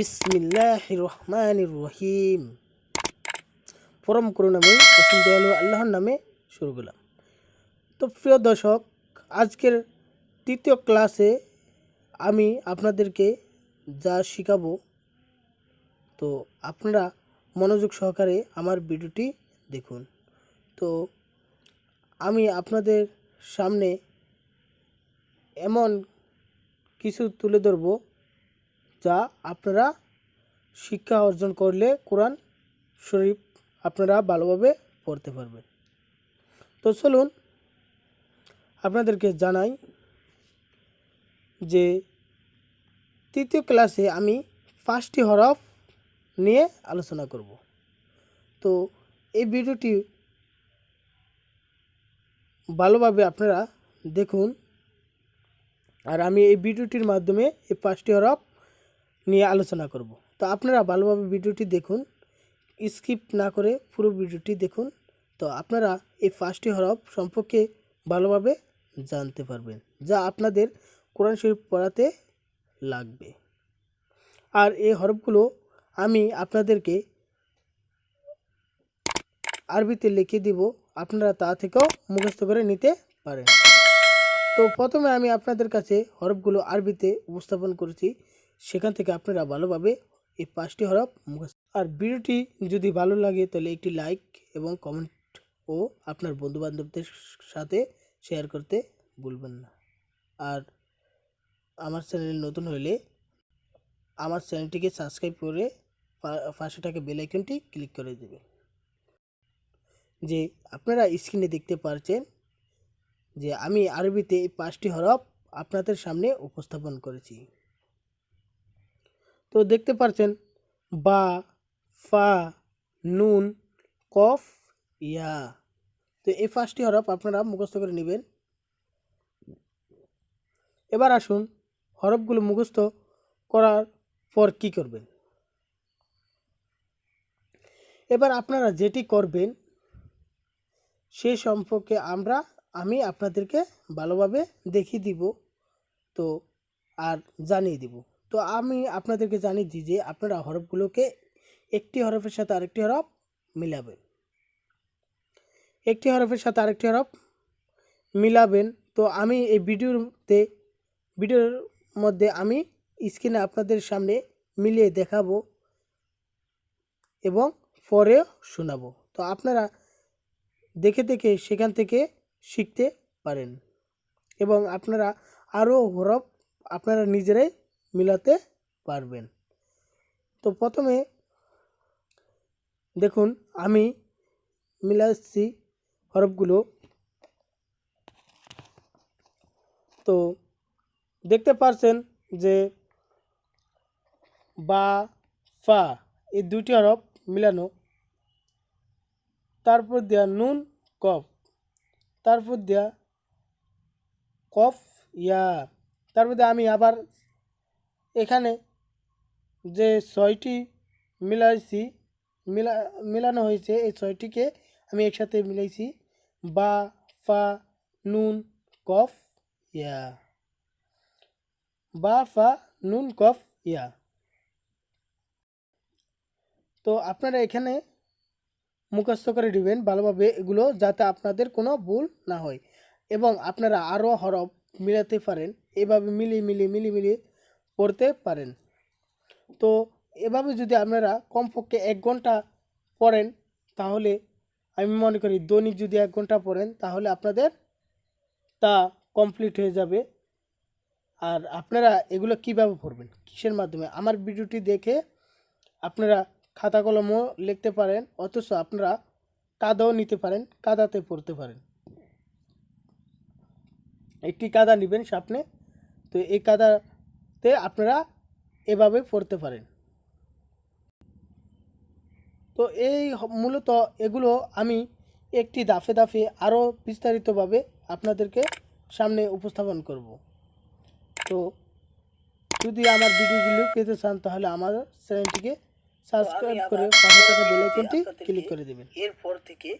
বিসমিল্লাহ রহমান রহিম পরম করুণাময় অসীম দয়ালু আল্লাহর নামে শুরু করলাম। তো প্রিয় দর্শক, আজকের তৃতীয় ক্লাসে আমি আপনাদেরকে যা শেখাবো, তো আপনারা মনোযোগ সহকারে আমার ভিডিওটি দেখুন। তো আমি আপনাদের সামনে এমন কিছু তুলে ধরবো যা আপনারা শিক্ষা অর্জন করলে কোরআন শরীফ আপনারা ভালোভাবে পড়তে পারবেন। তো চলুন আপনাদেরকে জানাই যে তৃতীয় ক্লাসে আমি পাঁচটি হরফ নিয়ে আলোচনা করব। তো এই ভিডিওটি ভালোভাবে আপনারা দেখুন। আর আমি এই ভিডিওটির মাধ্যমে এই পাঁচটি হরফ নিয়ে আলোচনা করব। তো আপনারা ভালোভাবে ভিডিওটি দেখুন, স্কিপ না করে পুরো ভিডিওটি দেখুন। তো আপনারা এই পাঁচটি হরফ সম্পর্কে ভালোভাবে জানতে পারবেন, যা আপনাদের কোরআন শরীফ পড়াতে লাগবে। আর এই হরফগুলো আমি আপনাদেরকে আরবিতে লিখে দিব, আপনারা তা থেকেও মুখস্থ করে নিতে পারেন। তো প্রথমে আমি আপনাদের কাছে হরফগুলো আরবিতে উপস্থাপন করেছি। সেখান থেকে আপনারা ভালোভাবে এই পাঁচটি হরফ মুখস্থ আর ভিডিওটি যদি ভালো লাগে, তাহলে একটি লাইক এবং কমেন্ট ও আপনার বন্ধুবান্ধবদের সাথে শেয়ার করতে ভুলবেন না। আর আমার চ্যানেল নতুন হলে আমার চ্যানেলটিকে সাবস্ক্রাইব করে পাশে থাকা বেল আইকনটি ক্লিক করে দেবেন। যে আপনারা স্ক্রিনে দেখতে পারছেন যে আমি আরবিতে এই পাঁচটি হরফ আপনাদের সামনে উপস্থাপন করেছি। তো দেখতে পারছেন, বা, ফা, নুন, কফ, ইয়া। তো এই পাঁচটি হরফ আপনারা মুখস্থ করে নেবেন। এবার আসুন হরফগুলো মুখস্থ করার পর কি করবেন? এবার আপনারা যেটি করবেন, সে সম্পর্কে আমরা, আমি আপনাদেরকে ভালোভাবে দেখিয়ে দিব, তো, আর জানিয়ে দিব। তো আমি আপনাদেরকে জানিয়ে দিই যে আপনারা হরফগুলোকে একটি হরফের সাথে আরেকটি হরফ মিলাবেন। একটি হরফের সাথে আরেকটি হরফ মিলাবেন। তো আমি এই ভিডিওতে, ভিডিওর মধ্যে আমি স্ক্রিনে আপনাদের সামনে মিলিয়ে দেখাবো এবং পরেও শোনাবো। তো আপনারা দেখে দেখে সেখান থেকে শিখতে পারেন এবং আপনারা আরও হরফ আপনারা নিজেরাই মিলাতে পারবেন। তো প্রথমে দেখুন, আমি মিলাচ্ছি হরফগুলো। তো দেখতে পারছেন যে বা, ফা এই দুইটি হরফ মিলানো। তারপর দেয়া নুন, কফ। তারপর দেয়া কফ, ইয়া। তারপর দিয়ে আমি আবার এখানে যে ছয়টি মিলাইছি, মিলা, মিলানো হয়েছে, এই ছয়টিকে আমি একসাথে মিলাইছি। বা, ফা, নুন, কফ, ইয়া। বা, ফা, নুন, কফ, ইয়া। তো আপনারা এখানে মুখস্থ করে দিবেন ভালোভাবে এগুলো যাতে আপনাদের কোনো ভুল না হয়। এবং আপনারা আরও হরফ মিলাতে পারেন। এভাবে মিলিয়ে মিলিয়ে মিলিয়ে মিলিয়ে পড়তে পারেন। তো এভাবে যদি আপনারা কমপক্ষে এক ঘণ্টা পড়েন, তাহলে আমি মনে করি দৈনিক যদি এক ঘণ্টা পড়েন, তাহলে আপনাদের তা কমপ্লিট হয়ে যাবে। আর আপনারা এগুলো কীভাবে পড়বেন? কিসের মাধ্যমে? আমার ভিডিওটি দেখে আপনারা খাতা কলমও লিখতে পারেন, অথচ আপনারা কাদাও নিতে পারেন, কাদাতে পড়তে পারেন। একটি কাদা নেবেন সামনে তো এই কাদাতে আপনারা এভাবে পড়তে পারেন। তো এই মূলত এগুলো আমি একটি দাফে দাফে আরও বিস্তারিতভাবে আপনাদেরকে সামনে উপস্থাপন করব। তো যদি আমার ভিডিওগুলো পেতে চান তাহলে আমার চ্যানেলটিকে সাবস্ক্রাইব করে পাশে থাকা বেল আইকনটি ক্লিক করে দেবেন। এরপর থেকে